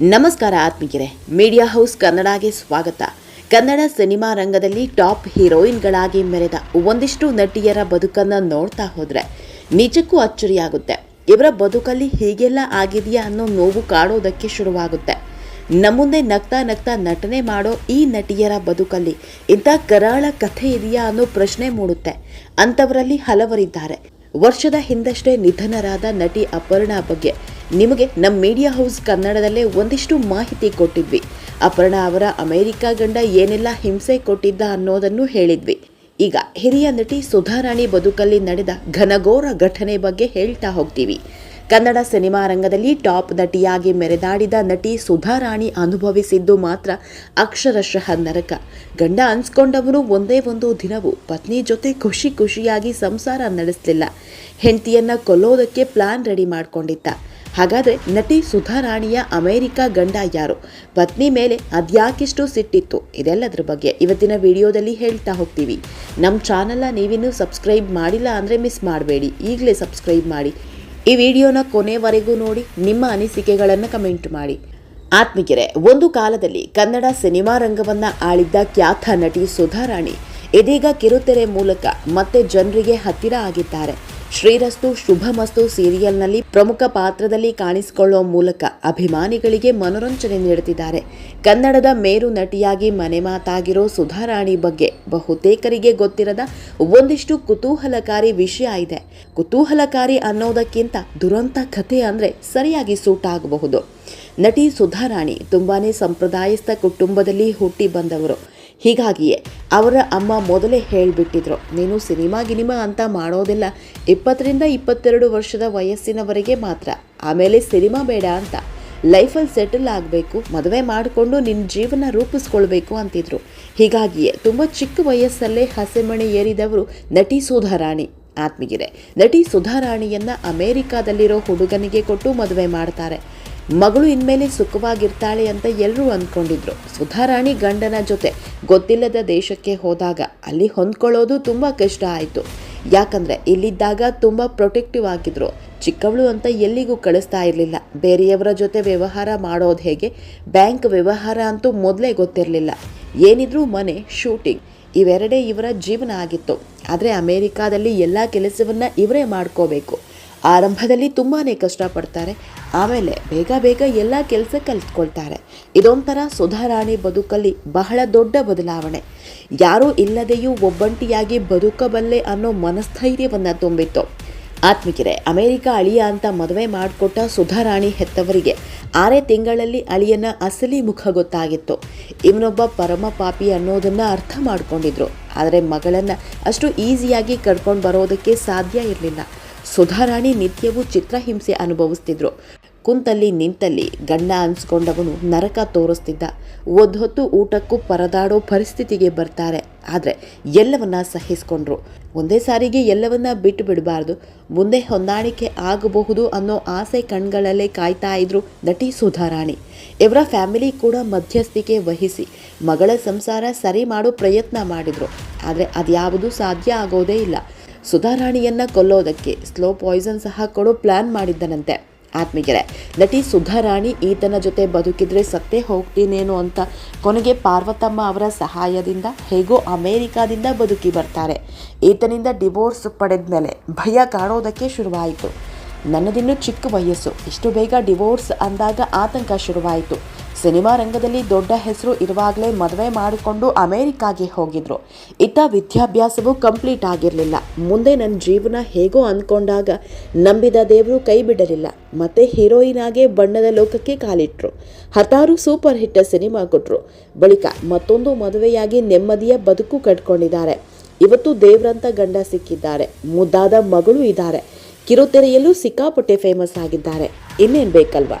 ನಮಸ್ಕಾರ ಆತ್ಮೀಯರೇ, media house ಕನ್ನಡಗೆ ಸ್ವಾಗತ. ಕನ್ನಡ ಸಿನಿಮಾ ರಂಗದಲ್ಲಿ ಟಾಪ್ ಹೀರೋಯಿನ್ಗಳಾಗಿ ಮೆರೆದ ಒಂದಿಷ್ಟು ನಟಿಯರ ಬದುಕನ್ನು ನೋಡ್ತಾ ಹೋದರೆ ನಿಜಕ್ಕೂ ಅಚ್ಚರಿಯಾಗುತ್ತೆ. ಇವರ ಬದುಕಲ್ಲಿ ಹೀಗೆಲ್ಲ ಆಗಿದೆಯಾ ಅನ್ನೋ ನೋವು ಕಾಡೋದಕ್ಕೆ ಶುರುವಾಗುತ್ತೆ. ನಮ್ಮುಂದೆ ನಗ್ತಾ ನಗ್ತಾ ನಟನೆ ಮಾಡೋ ಈ ನಟಿಯರ ಬದುಕಲ್ಲಿ ಇಂಥ ಕರಾಳ ಕಥೆ ಇದೆಯಾ ಅನ್ನೋ ಪ್ರಶ್ನೆ ಮೂಡುತ್ತೆ. ಅಂಥವರಲ್ಲಿ ಹಲವರಿದ್ದಾರೆ. ವರ್ಷದ ಹಿಂದಷ್ಟೇ ನಿಧನರಾದ ನಟಿ ಅಪರ್ಣಾ ಬಗ್ಗೆ ನಿಮಗೆ ನಮ್ಮ ಮೀಡಿಯಾ ಹೌಸ್ ಕನ್ನಡದಲ್ಲೇ ಒಂದಿಷ್ಟು ಮಾಹಿತಿ ಕೊಟ್ಟಿದ್ವಿ. ಅಪರ್ಣಾ ಅವರ ಅಮೆರಿಕ ಗಂಡ ಏನೆಲ್ಲ ಹಿಂಸೆ ಕೊಟ್ಟಿದ್ದ ಅನ್ನೋದನ್ನು ಹೇಳಿದ್ವಿ. ಈಗ ಹಿರಿಯ ನಟಿ ಸುಧಾರಾಣಿ ಬದುಕಲ್ಲಿ ನಡೆದ ಘನಘೋರ ಘಟನೆ ಬಗ್ಗೆ ಹೇಳ್ತಾ ಹೋಗ್ತೀವಿ. ಕನ್ನಡ ಸಿನಿಮಾ ರಂಗದಲ್ಲಿ ಟಾಪ್ ನಟಿಯಾಗಿ ಮೆರೆದಾಡಿದ ನಟಿ ಸುಧಾರಾಣಿ ಅನುಭವಿಸಿದ್ದು ಮಾತ್ರ ಅಕ್ಷರಶಃ ನರಕ ಗಂಡ ಅನ್ಸ್ಕೊಂಡವರು ಒಂದೇ ಒಂದು ದಿನವೂ ಪತ್ನಿ ಜೊತೆ ಖುಷಿ ಖುಷಿಯಾಗಿ ಸಂಸಾರ ನಡೆಸಲಿಲ್ಲ. ಹೆಂಡತಿಯನ್ನ ಕೊಲ್ಲೋದಕ್ಕೆ ಪ್ಲಾನ್ ರೆಡಿ ಮಾಡಿಕೊಂಡಿದ್ದ. ಹಾಗಾದರೆ ನಟಿ ಸುಧಾರಾಣಿಯ ಅಮೆರಿಕ ಗಂಡ ಯಾರು? ಪತ್ನಿ ಮೇಲೆ ಅದ್ಯಾಕಿಷ್ಟು ಸಿಟ್ಟಿತ್ತು? ಇದೆಲ್ಲದರ ಬಗ್ಗೆ ಇವತ್ತಿನ ವಿಡಿಯೋದಲ್ಲಿ ಹೇಳ್ತಾ ಹೋಗ್ತೀವಿ. ನಮ್ಮ ಚಾನಲ್ನ ನೀವಿನ್ನೂ ಸಬ್ಸ್ಕ್ರೈಬ್ ಮಾಡಿಲ್ಲ ಅಂದರೆ ಮಿಸ್ ಮಾಡಬೇಡಿ. ಈಗಲೇ ಸಬ್ಸ್ಕ್ರೈಬ್ ಮಾಡಿ. ಈ ವಿಡಿಯೋನ ಕೊನೆವರೆಗೂ ನೋಡಿ, ನಿಮ್ಮ ಅನಿಸಿಕೆಗಳನ್ನು ಕಮೆಂಟ್ ಮಾಡಿ. ಆತ್ಮಿಕೆರೆ ಒಂದು ಕಾಲದಲ್ಲಿ ಕನ್ನಡ ಸಿನಿಮಾ ರಂಗವನ್ನ ಆಳಿದ್ದ ಖ್ಯಾತ ನಟಿ ಸುಧಾರಾಣಿ ಇದೀಗ ಕಿರುತೆರೆ ಮೂಲಕ ಮತ್ತೆ ಜನರಿಗೆ ಹತ್ತಿರ ಆಗಿದ್ದಾರೆ. ಶ್ರೀರಸ್ತು ಶುಭಮಸ್ತು ಸೀರಿಯಲ್ನಲ್ಲಿ ಪ್ರಮುಖ ಪಾತ್ರದಲ್ಲಿ ಕಾಣಿಸಿಕೊಳ್ಳುವ ಮೂಲಕ ಅಭಿಮಾನಿಗಳಿಗೆ ಮನೋರಂಜನೆ ನೀಡುತ್ತಿದ್ದಾರೆ. ಕನ್ನಡದ ಮೇರು ನಟಿಯಾಗಿ ಮನೆ ಮಾತಾಗಿರೋ ಸುಧಾರಾಣಿ ಬಗ್ಗೆ ಬಹುತೇಕರಿಗೆ ಗೊತ್ತಿರದ ಒಂದಿಷ್ಟು ಕುತೂಹಲಕಾರಿ ವಿಷಯ ಇದೆ. ಕುತೂಹಲಕಾರಿ ಅನ್ನೋದಕ್ಕಿಂತ ದುರಂತ ಕಥೆ ಅಂದರೆ ಸರಿಯಾಗಿ ಸೂಟ್ ಆಗಬಹುದು. ನಟಿ ಸುಧಾರಾಣಿ ತುಂಬಾನೇ ಸಂಪ್ರದಾಯಸ್ಥ ಕುಟುಂಬದಲ್ಲಿ ಹುಟ್ಟಿ ಬಂದವರು. ಹೀಗಾಗಿಯೇ ಅವರ ಅಮ್ಮ ಮೊದಲೇ ಹೇಳಿಬಿಟ್ಟಿದ್ರು, ನೀನು ಸಿನಿಮಾ ಗಿನಿಮಾ ಅಂತ ಮಾಡೋದಿಲ್ಲ, ಇಪ್ಪತ್ತರಿಂದ ಇಪ್ಪತ್ತೆರಡು ವರ್ಷದ ವಯಸ್ಸಿನವರೆಗೆ ಮಾತ್ರ. ಆಮೇಲೆ ಸಿನಿಮಾ ಬೇಡ ಅಂತ. ಲೈಫಲ್ಲಿ ಸೆಟಲ್ ಆಗಬೇಕು, ಮದುವೆ ಮಾಡಿಕೊಂಡು ನಿನ್ನ ಜೀವನ ರೂಪಿಸ್ಕೊಳ್ಬೇಕು ಅಂತಿದ್ರು. ಹೀಗಾಗಿಯೇ ತುಂಬ ಚಿಕ್ಕ ವಯಸ್ಸಲ್ಲೇ ಹಸೆಮಣೆ ಏರಿದವರು ನಟಿ ಸುಧಾರಾಣಿ. ಆತ್ಮಗಿರೆ ನಟಿ ಸುಧಾರಾಣಿಯನ್ನು ಅಮೇರಿಕಾದಲ್ಲಿರೋ ಹುಡುಗನಿಗೆ ಕೊಟ್ಟು ಮದುವೆ ಮಾಡ್ತಾರೆ. ಮಗಳು ಇನ್ಮೇಲೆ ಸುಖವಾಗಿರ್ತಾಳೆ ಅಂತ ಎಲ್ಲರೂ ಅಂದ್ಕೊಂಡಿದ್ರು ಸುಧಾರಾಣಿ ಗಂಡನ ಜೊತೆ ಗೊತ್ತಿಲ್ಲದ ದೇಶಕ್ಕೆ ಹೋದಾಗ ಅಲ್ಲಿ ಹೊಂದ್ಕೊಳ್ಳೋದು ತುಂಬ ಕಷ್ಟ ಆಯಿತು. ಯಾಕಂದರೆ ಇಲ್ಲಿದ್ದಾಗ ತುಂಬ ಪ್ರೊಟೆಕ್ಟಿವ್ ಆಗಿದ್ರು. ಚಿಕ್ಕವಳು ಅಂತ ಎಲ್ಲಿಗೂ ಕಳಿಸ್ತಾ ಇರಲಿಲ್ಲ. ಬೇರೆಯವರ ಜೊತೆ ವ್ಯವಹಾರ ಮಾಡೋದು ಹೇಗೆ? ಬ್ಯಾಂಕ್ ವ್ಯವಹಾರ ಅಂತೂ ಮೊದಲೇ ಗೊತ್ತಿರಲಿಲ್ಲ. ಏನಿದ್ರೂ ಮನೆ ಶೂಟಿಂಗ್ ಇವೆರಡೇ ಇವರ ಜೀವನ ಆಗಿತ್ತು. ಆದರೆ ಅಮೇರಿಕಾದಲ್ಲಿ ಎಲ್ಲ ಕೆಲಸವನ್ನು ಇವರೇ ಮಾಡ್ಕೋಬೇಕು. ಆರಂಭದಲ್ಲಿ ತುಂಬಾ ಕಷ್ಟಪಡ್ತಾರೆ. ಆಮೇಲೆ ಬೇಗ ಬೇಗ ಎಲ್ಲ ಕೆಲಸ ಕಲಿತ್ಕೊಳ್ತಾರೆ. ಇದೊಂಥರ ಸುಧಾರಾಣಿ ಬದುಕಲ್ಲಿ ಬಹಳ ದೊಡ್ಡ ಬದಲಾವಣೆ. ಯಾರೂ ಇಲ್ಲದೆಯೂ ಒಬ್ಬಂಟಿಯಾಗಿ ಬದುಕಬಲ್ಲೆ ಅನ್ನೋ ಮನಸ್ಥೈರ್ಯವನ್ನು ತುಂಬಿತ್ತು. ಆತ್ಮಿಕಿರೆ, ಅಮೆರಿಕ ಅಳಿಯ ಅಂತ ಮದುವೆ ಮಾಡಿಕೊಟ್ಟ ಸುಧಾರಾಣಿ ಹೆತ್ತವರಿಗೆ ಆರೇ ತಿಂಗಳಲ್ಲಿ ಅಳಿಯನ ಅಸಲಿ ಮುಖ ಗೊತ್ತಾಗಿತ್ತು. ಇವನೊಬ್ಬ ಪರಮ ಪಾಪಿ ಅನ್ನೋದನ್ನು ಅರ್ಥ ಮಾಡಿಕೊಂಡಿದ್ರು. ಆದರೆ ಮಗಳನ್ನು ಅಷ್ಟು ಈಸಿಯಾಗಿ ಕರ್ಕೊಂಡು ಬರೋದಕ್ಕೆ ಸಾಧ್ಯ ಇರಲಿಲ್ಲ. ಸುಧಾರಾಣಿ ನಿತ್ಯವೂ ಚಿತ್ರಹಿಂಸೆ ಅನುಭವಿಸ್ತಿದ್ರು. ಕುಂತಲ್ಲಿ ನಿಂತಲ್ಲಿ ಗಂಡ ಅನ್ಸ್ಕೊಂಡವನು ನರಕ ತೋರಿಸ್ತಿದ್ದ. ಒದ್ದೊತ್ತು ಊಟಕ್ಕೂ ಪರದಾಡೋ ಪರಿಸ್ಥಿತಿಗೆ ಬರ್ತಾರೆ. ಆದರೆ ಎಲ್ಲವನ್ನ ಸಹಿಸ್ಕೊಂಡ್ರು. ಒಂದೇ ಸಾರಿಗೆ ಎಲ್ಲವನ್ನ ಬಿಟ್ಟು ಬಿಡಬಾರ್ದು. ಮುಂದೆ ಹೊಂದಾಣಿಕೆ ಆಗಬಹುದು ಅನ್ನೋ ಆಸೆ ಕಣ್ಗಳಲ್ಲೇ ಕಾಯ್ತಾ ಇದ್ರು ನಟಿ ಸುಧಾರಾಣಿ. ಇವರ ಫ್ಯಾಮಿಲಿ ಕೂಡ ಮಧ್ಯಸ್ಥಿಕೆ ವಹಿಸಿ ಮಗಳ ಸಂಸಾರ ಸರಿ ಮಾಡೋ ಪ್ರಯತ್ನ ಮಾಡಿದ್ರು. ಆದರೆ ಅದ್ಯಾವುದೂ ಸಾಧ್ಯ ಆಗೋದೇ ಇಲ್ಲ. ಸುಧಾರಾಣಿಯನ್ನ ಕೊಲ್ಲೋದಕ್ಕೆ ಸ್ಲೋ ಪಾಯ್ಸನ್ ಸಹ ಕೊಡೋ ಪ್ಲಾನ್ ಮಾಡಿದ್ದನಂತೆ. ಆತ್ಮೀಯರೇ, ನಟಿ ಸುಧಾರಾಣಿ ಈತನ ಜೊತೆ ಬದುಕಿದ್ರೆ ಸತ್ತೇ ಹೋಗ್ತೀನೇನು ಅಂತ ಕೊನೆಗೆ ಪಾರ್ವತಮ್ಮ ಅವರ ಸಹಾಯದಿಂದ ಹೇಗೋ ಅಮೇರಿಕಾದಿಂದ ಬದುಕಿ ಬರ್ತಾರೆ. ಈತನಿಂದ ಡಿವೋರ್ಸ್ ಪಡೆದ ಮೇಲೆ ಭಯ ಕಾಣೋದಕ್ಕೆ ಶುರುವಾಯಿತು. ನನ್ನದಿನ್ನೂ ಚಿಕ್ಕ ವಯಸ್ಸು. ಇಷ್ಟು ಬೇಗ ಡಿವೋರ್ಸ್ ಅಂದಾಗ ಆತಂಕ ಶುರುವಾಯಿತು. ಸಿನಿಮಾ ರಂಗದಲ್ಲಿ ದೊಡ್ಡ ಹೆಸರು ಇರುವಾಗಲೇ ಮದುವೆ ಮಾಡಿಕೊಂಡು ಅಮೇರಿಕಾಗೆ ಹೋಗಿದ್ರು. ಇತ್ತ ವಿದ್ಯಾಭ್ಯಾಸವೂ ಕಂಪ್ಲೀಟ್ ಆಗಿರಲಿಲ್ಲ. ಮುಂದೆ ನನ್ನ ಜೀವನ ಹೇಗೋ ಅಂದ್ಕೊಂಡಾಗ ನಂಬಿದ ದೇವರು ಕೈ ಬಿಡಲಿಲ್ಲ. ಮತ್ತೆ ಹೀರೋಯಿನ್ ಆಗೇ ಬಣ್ಣದ ಲೋಕಕ್ಕೆ ಕಾಲಿಟ್ರು. ಹತ್ತಾರು ಸೂಪರ್ ಹಿಟ್ ಸಿನಿಮಾ ಕೊಟ್ಟರು ಬಳಿಕ ಮತ್ತೊಂದು ಮದುವೆಯಾಗಿ ನೆಮ್ಮದಿಯ ಬದುಕು ಕಟ್ಕೊಂಡಿದ್ದಾರೆ. ಇವತ್ತು ದೇವ್ರಂತ ಗಂಡ ಸಿಕ್ಕಿದ್ದಾರೆ. ಮುದ್ದಾದ ಮಗಳು ಇದ್ದಾರೆ. ಕಿರುತೆರೆಯಲ್ಲೂ ಸಿಕ್ಕಾಪಟ್ಟೆ ಫೇಮಸ್ ಆಗಿದ್ದಾರೆ. ಇನ್ನೇನು ಬೇಕಲ್ವಾ?